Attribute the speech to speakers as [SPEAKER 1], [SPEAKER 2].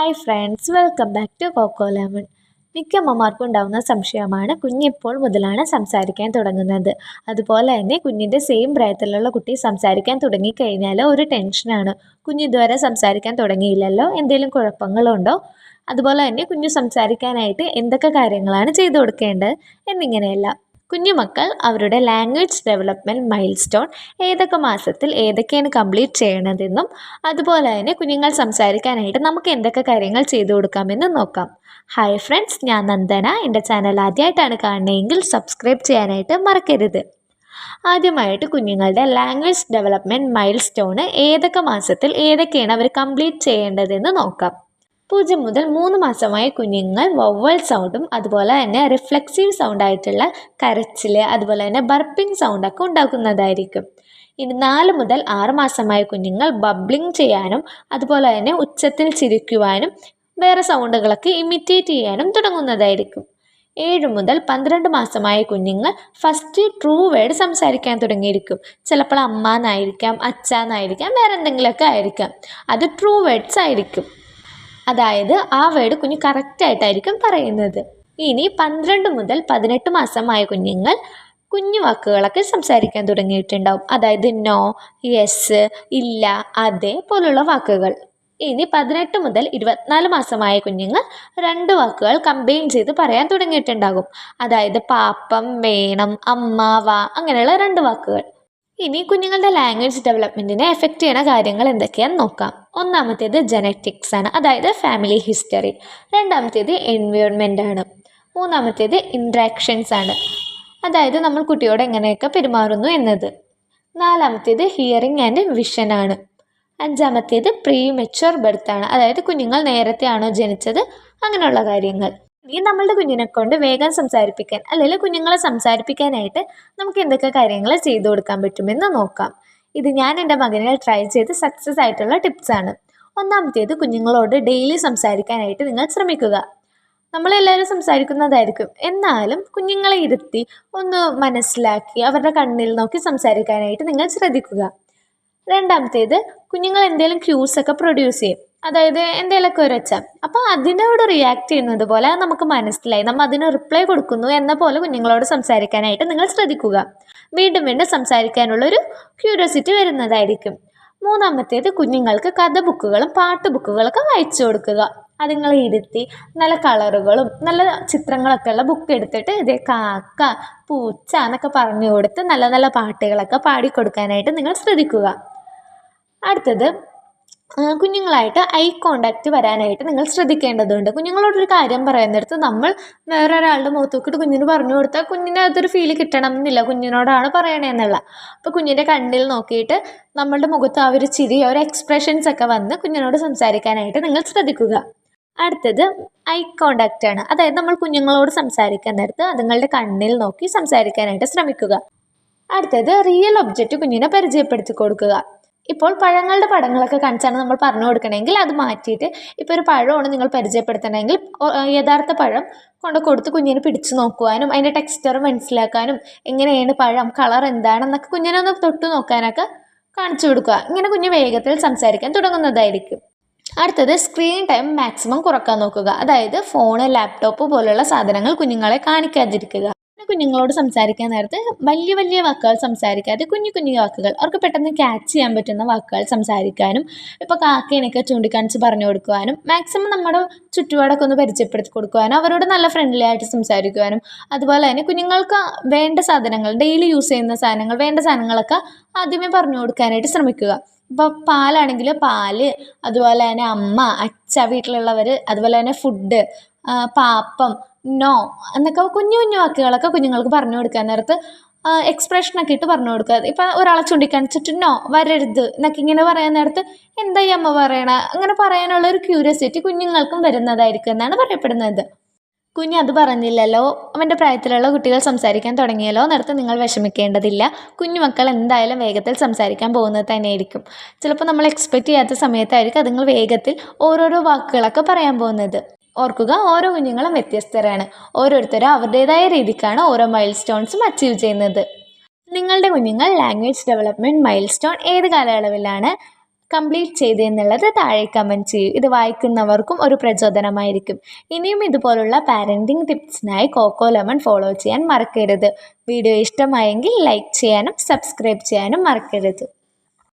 [SPEAKER 1] Hi friends welcome back to Coco Lemon മിക്ക അമ്മമാർക്കും ഉണ്ടാകുന്ന സംശയമാണ് കുഞ്ഞിപ്പോൾ മുതലാണ് സംസാരിക്കാൻ തുടങ്ങുന്നത്. അതുപോലെ തന്നെ കുഞ്ഞിന്റെ സെയിം പ്രായത്തിലുള്ള കുട്ടി സംസാരിക്കാൻ തുടങ്ങിക്കഴിഞ്ഞാൽ ഒരു ടെൻഷനാണ് കുഞ്ഞ് ഇതുവരെ സംസാരിക്കാൻ തുടങ്ങിയില്ലല്ലോ? എന്തെങ്കിലും കുഴപ്പങ്ങളുണ്ടോ? അതുപോലെ തന്നെ കുഞ്ഞു സംസാരിക്കാനായിട്ട് എന്തൊക്കെ കാര്യങ്ങളാണ് ചെയ്തു കൊടുക്കേണ്ടത്? എന്നിങ്ങനെയല്ല. കുഞ്ഞുമക്കൾ അവരുടെ ലാംഗ്വേജ് ഡെവലപ്മെന്റ് മൈൽ സ്റ്റോൺ ഏതൊക്കെ മാസത്തിൽ ഏതൊക്കെയാണ് കംപ്ലീറ്റ് ചെയ്യണതെന്നും അതുപോലെ തന്നെ കുഞ്ഞുങ്ങൾ സംസാരിക്കാനായിട്ട് നമുക്ക് എന്തൊക്കെ കാര്യങ്ങൾ ചെയ്തു കൊടുക്കാമെന്നും നോക്കാം. ഹായ് ഫ്രണ്ട്സ് ഞാൻ നന്ദന. എന്റെ ചാനൽ ആദ്യമായിട്ടാണ് കാണുന്നതെങ്കിൽ സബ്സ്ക്രൈബ് ചെയ്യാനായിട്ട് മറക്കരുത്. ആദ്യമായിട്ട് കുഞ്ഞുങ്ങളുടെ ലാംഗ്വേജ് ഡെവലപ്മെന്റ് മൈൽ സ്റ്റോണ് ഏതൊക്കെ മാസത്തിൽ ഏതൊക്കെയാണ് അവർ കംപ്ലീറ്റ് ചെയ്യേണ്ടതെന്ന് നോക്കാം. പൂജ്യം മുതൽ മൂന്ന് മാസമായ കുഞ്ഞുങ്ങൾ വവ്വൽ സൗണ്ടും അതുപോലെ തന്നെ റിഫ്ലെക്സീവ് സൗണ്ട് ആയിട്ടുള്ള കരച്ചിൽ അതുപോലെ തന്നെ ബർപ്പിംഗ് സൗണ്ടൊക്കെ ഉണ്ടാക്കുന്നതായിരിക്കും. ഇനി നാല് മുതൽ ആറ് മാസമായ കുഞ്ഞുങ്ങൾ ബബ്ലിംഗ് ചെയ്യാനും അതുപോലെ തന്നെ ഉച്ചത്തിൽ ചിരിക്കുവാനും വേറെ സൗണ്ടുകളൊക്കെ ഇമിറ്റേറ്റ് ചെയ്യാനും തുടങ്ങുന്നതായിരിക്കും. ഏഴ് മുതൽ പന്ത്രണ്ട് മാസമായ കുഞ്ഞുങ്ങൾ ഫസ്റ്റ് ട്രൂ വേർഡ് സംസാരിക്കാൻ തുടങ്ങിയിരിക്കും. ചിലപ്പോൾ അമ്മ എന്നായിരിക്കാം അച്ഛ എന്നായിരിക്കാം വേറെ എന്തെങ്കിലുമൊക്കെ ആയിരിക്കാം. അത് ട്രൂ വേർഡ്സ് ആയിരിക്കും. അതായത് ആ വേർഡ് കുഞ്ഞ് കറക്റ്റായിട്ടായിരിക്കും പറയുന്നത്. ഇനി പന്ത്രണ്ട് മുതൽ പതിനെട്ട് മാസമായ കുഞ്ഞുങ്ങൾ കുഞ്ഞു വാക്കുകളൊക്കെ സംസാരിക്കാൻ തുടങ്ങിയിട്ടുണ്ടാവും. അതായത് നോ യെസ് ഇല്ല അതെ പോലുള്ള വാക്കുകൾ. ഇനി പതിനെട്ട് മുതൽ ഇരുപത്തിനാല് മാസമായ കുഞ്ഞുങ്ങൾ രണ്ട് വാക്കുകൾ കമ്പൈൻ ചെയ്ത് പറയാൻ തുടങ്ങിയിട്ടുണ്ടാകും. അതായത് പാപ്പം വേണം അമ്മാവ അങ്ങനെയുള്ള രണ്ട് വാക്കുകൾ. ഇനി കുഞ്ഞുങ്ങളുടെ ലാംഗ്വേജ് ഡെവലപ്മെന്റിനെ എഫക്റ്റ് ചെയ്യുന്ന കാര്യങ്ങൾ എന്തൊക്കെയാണെന്ന് നോക്കാം. ഒന്നാമത്തേത് ജനറ്റിക്സ് ആണ് അതായത് ഫാമിലി ഹിസ്റ്ററി രണ്ടാമത്തേത് എൻവയോൺമെന്റ് ആണ്. മൂന്നാമത്തേത് ഇൻട്രാക്ഷൻസ് ആണ്. അതായത് നമ്മൾ കുട്ടിയോട് എങ്ങനെയൊക്കെ പെരുമാറുന്നു എന്നത്. നാലാമത്തേത് ഹിയറിംഗ് ആൻഡ് വിഷൻ ആണ്. അഞ്ചാമത്തേത് പ്രീ മെച്ചുവർ ബർത്ത് ആണ് അതായത് കുഞ്ഞുങ്ങൾ നേരത്തെ ആണോ ജനിച്ചത്? അങ്ങനെയുള്ള കാര്യങ്ങൾ. ഇനി നമ്മളുടെ കുഞ്ഞിനെ കൊണ്ട് വേഗം സംസാരിപ്പിക്കാൻ അല്ലെങ്കിൽ കുഞ്ഞുങ്ങളെ സംസാരിപ്പിക്കാനായിട്ട് നമുക്ക് എന്തൊക്കെ കാര്യങ്ങൾ ചെയ്തു കൊടുക്കാൻ പറ്റുമെന്ന് നോക്കാം. ഇത് ഞാൻ എന്റെ മകനെ ട്രൈ ചെയ്ത് സക്സസ് ആയിട്ടുള്ള ടിപ്സാണ് ഒന്നാമത്തേത് കുഞ്ഞുങ്ങളോട് ഡെയിലി സംസാരിക്കാനായിട്ട് നിങ്ങൾ ശ്രമിക്കുക. നമ്മളെല്ലാവരും സംസാരിക്കുന്നതായിരിക്കും. എന്നാലും കുഞ്ഞുങ്ങളെ ഇരുത്തി ഒന്ന് മനസ്സിലാക്കി അവരുടെ കണ്ണിൽ നോക്കി സംസാരിക്കാനായിട്ട് നിങ്ങൾ ശ്രദ്ധിക്കുക. രണ്ടാമത്തേത് കുഞ്ഞുങ്ങൾ എന്തെങ്കിലും ക്യൂസ് ഒക്കെ പ്രൊഡ്യൂസ് ചെയ്യും. അതായത് എന്തെങ്കിലുമൊക്കെ ഒരു അപ്പോൾ അതിനോട് റിയാക്ട് ചെയ്യുന്നത് പോലെ നമുക്ക് മനസ്സിലായി. നമ്മൾ അതിന് റിപ്ലൈ കൊടുക്കുന്നു എന്ന പോലെ കുഞ്ഞുങ്ങളോട് സംസാരിക്കാനായിട്ട് നിങ്ങൾ ശ്രദ്ധിക്കുക. വീണ്ടും വീണ്ടും സംസാരിക്കാനുള്ളൊരു ക്യൂരിയോസിറ്റി വരുന്നതായിരിക്കും. മൂന്നാമത്തേത് കുഞ്ഞുങ്ങൾക്ക് കഥ ബുക്കുകളും പാട്ട് ബുക്കുകളൊക്കെ വായിച്ചു കൊടുക്കുക. അതുങ്ങളെ ഇരുത്തി നല്ല കളറുകളും നല്ല ചിത്രങ്ങളൊക്കെ ഉള്ള ബുക്ക് എടുത്തിട്ട് ഇതേ കാക്ക പൂച്ച എന്നൊക്കെ പറഞ്ഞു കൊടുത്ത് നല്ല നല്ല പാട്ടുകളൊക്കെ പാടിക്കൊടുക്കാനായിട്ട് നിങ്ങൾ ശ്രദ്ധിക്കുക. അടുത്തത് കുഞ്ഞുങ്ങളായിട്ട് ഐ കോണ്ടാക്റ്റ് വരാനായിട്ട് നിങ്ങൾ ശ്രദ്ധിക്കേണ്ടതുണ്ട്. കുഞ്ഞുങ്ങളോടൊരു കാര്യം പറയുന്നിടത്ത് നമ്മൾ വേറൊരാളുടെ മുഖത്ത് നോക്കിയിട്ട് കുഞ്ഞിന് പറഞ്ഞു കൊടുത്താൽ കുഞ്ഞിന് അതൊരു ഫീൽ കിട്ടണം എന്നില്ല. കുഞ്ഞിനോടാണ് പറയണതെന്നുള്ള അപ്പോൾ കുഞ്ഞിന്റെ കണ്ണിൽ നോക്കിയിട്ട് നമ്മളുടെ മുഖത്ത് ആ ഒരു ചിരി ആ ഒരു എക്സ്പ്രഷൻസ് ഒക്കെ വന്ന് കുഞ്ഞിനോട് സംസാരിക്കാനായിട്ട് നിങ്ങൾ ശ്രദ്ധിക്കുക. അടുത്തത് ഐ കോണ്ടാക്റ്റ് ആണ്. അതായത് നമ്മൾ കുഞ്ഞുങ്ങളോട് സംസാരിക്കാൻ നേരത്ത് അതുങ്ങളുടെ കണ്ണിൽ നോക്കി സംസാരിക്കാനായിട്ട് ശ്രമിക്കുക. അടുത്തത് റിയൽ ഒബ്ജക്റ്റ് കുഞ്ഞിനെ പരിചയപ്പെടുത്തി കൊടുക്കുക. ഇപ്പോൾ പഴങ്ങളുടെ പടങ്ങളൊക്കെ കാണിച്ചാണ് നമ്മൾ പറഞ്ഞു കൊടുക്കണമെങ്കിൽ അത് മാറ്റിയിട്ട് ഇപ്പോൾ ഒരു പഴമാണ് നിങ്ങൾ പരിചയപ്പെടുത്തണമെങ്കിൽ യഥാർത്ഥ പഴം കൊണ്ട് കൊടുത്ത് കുഞ്ഞിന് പിടിച്ചു നോക്കുവാനും അതിന്റെ ടെക്സ്ചർ മനസ്സിലാക്കാനും എങ്ങനെയാണ് പഴം കളർ എന്താണെന്നൊക്കെ കുഞ്ഞിനെ ഒന്ന് തൊട്ട് നോക്കാനൊക്കെ കാണിച്ചു കൊടുക്കുക. ഇങ്ങനെ കുഞ്ഞ് വേഗത്തിൽ സംസാരിക്കാൻ തുടങ്ങുന്നതായിരിക്കും. അടുത്തത് സ്ക്രീൻ ടൈം മാക്സിമം കുറയ്ക്കാൻ നോക്കുക. അതായത് ഫോണ് ലാപ്ടോപ്പ് പോലുള്ള സാധനങ്ങൾ കുഞ്ഞുങ്ങളെ കാണിക്കാതിരിക്കുക. കുഞ്ഞുങ്ങളോട് സംസാരിക്കാൻ നേരത്ത് വലിയ വലിയ വാക്കുകൾ സംസാരിക്കാതെ കുഞ്ഞു കുഞ്ഞു വാക്കുകൾ. അവർക്ക് പെട്ടെന്ന് ക്യാച്ച് ചെയ്യാൻ പറ്റുന്ന വാക്കുകൾ സംസാരിക്കാനും ഇപ്പോൾ കാക്കേനൊക്കെ ചൂണ്ടിക്കാണിച്ച് പറഞ്ഞു കൊടുക്കുവാനും മാക്സിമം നമ്മുടെ ചുറ്റുപാടൊക്കെ ഒന്ന് പരിചയപ്പെടുത്തി കൊടുക്കുവാനും അവരോട് നല്ല ഫ്രണ്ട്ലി ആയിട്ട് സംസാരിക്കുവാനും അതുപോലെ തന്നെ കുഞ്ഞുങ്ങൾക്ക് വേണ്ട സാധനങ്ങൾ ഡെയിലി യൂസ് ചെയ്യുന്ന സാധനങ്ങൾ വേണ്ട സാധനങ്ങളൊക്കെ ആദ്യമേ പറഞ്ഞു കൊടുക്കാനായിട്ട് ശ്രമിക്കുക. ഇപ്പോൾ പാലാണെങ്കിൽ പാൽ അതുപോലെ തന്നെ അമ്മ അച്ഛ വീട്ടിലുള്ളവർ അതുപോലെ തന്നെ ഫുഡ് പാപ്പം നോ എന്നൊക്കെ കുഞ്ഞു കുഞ്ഞു വാക്കുകളൊക്കെ കുഞ്ഞുങ്ങൾക്ക് പറഞ്ഞു കൊടുക്കാൻ നേരത്ത് എക്സ്പ്രഷനൊക്കെ ഇട്ട് പറഞ്ഞു കൊടുക്കുക. ഇപ്പം ഒരാളെ ചൂണ്ടിക്കാണിച്ചിട്ട് നോ വരരുത് എന്നൊക്കെ ഇങ്ങനെ പറയാൻ നേരത്ത് എന്താ ഈ അമ്മ പറയണ? അങ്ങനെ പറയാനുള്ള ഒരു ക്യൂരിയോസിറ്റി കുഞ്ഞുങ്ങൾക്കും വരുന്നതായിരിക്കും എന്നാണ് പറയപ്പെടുന്നത്. കുഞ്ഞ് അത് പറഞ്ഞില്ലല്ലോ. അവന്റെ പ്രായത്തിലുള്ള കുട്ടികൾ സംസാരിക്കാൻ തുടങ്ങിയല്ലോ നേരത്തെ നിങ്ങൾ വിഷമിക്കേണ്ടതില്ല. കുഞ്ഞുമക്കൾ എന്തായാലും വേഗത്തിൽ സംസാരിക്കാൻ പോകുന്നത് തന്നെയായിരിക്കും. ചിലപ്പോൾ നമ്മൾ എക്സ്പെക്റ്റ് ചെയ്യാത്ത സമയത്തായിരിക്കും അതുങ്ങൾ വേഗത്തിൽ ഓരോരോ വാക്കുകളൊക്കെ പറയാൻ പോകുന്നത്. ഓർക്കുക ഓരോ കുഞ്ഞുങ്ങളും വ്യത്യസ്തരാണ്. ഓരോരുത്തരും അവരുടേതായ രീതിക്കാണ് ഓരോ മൈൽ സ്റ്റോൺസും അച്ചീവ് ചെയ്യുന്നത്. നിങ്ങളുടെ കുഞ്ഞുങ്ങൾ ലാംഗ്വേജ് ഡെവലപ്മെന്റ് മൈൽ സ്റ്റോൺ ഏത് കാലയളവിലാണ് കംപ്ലീറ്റ് ചെയ്തെന്നുള്ളത് താഴെ കമന്റ് ചെയ്യൂ. ഇത് വായിക്കുന്നവർക്കും ഒരു പ്രചോദനമായിരിക്കും. ഇനിയും ഇതുപോലുള്ള പാരന്റിങ് ടിപ്സിനായി കോക്കോ ലെമൺ ഫോളോ ചെയ്യാൻ മറക്കരുത്. വീഡിയോ ഇഷ്ടമായെങ്കിൽ ലൈക്ക് ചെയ്യാനും സബ്സ്ക്രൈബ് ചെയ്യാനും മറക്കരുത്.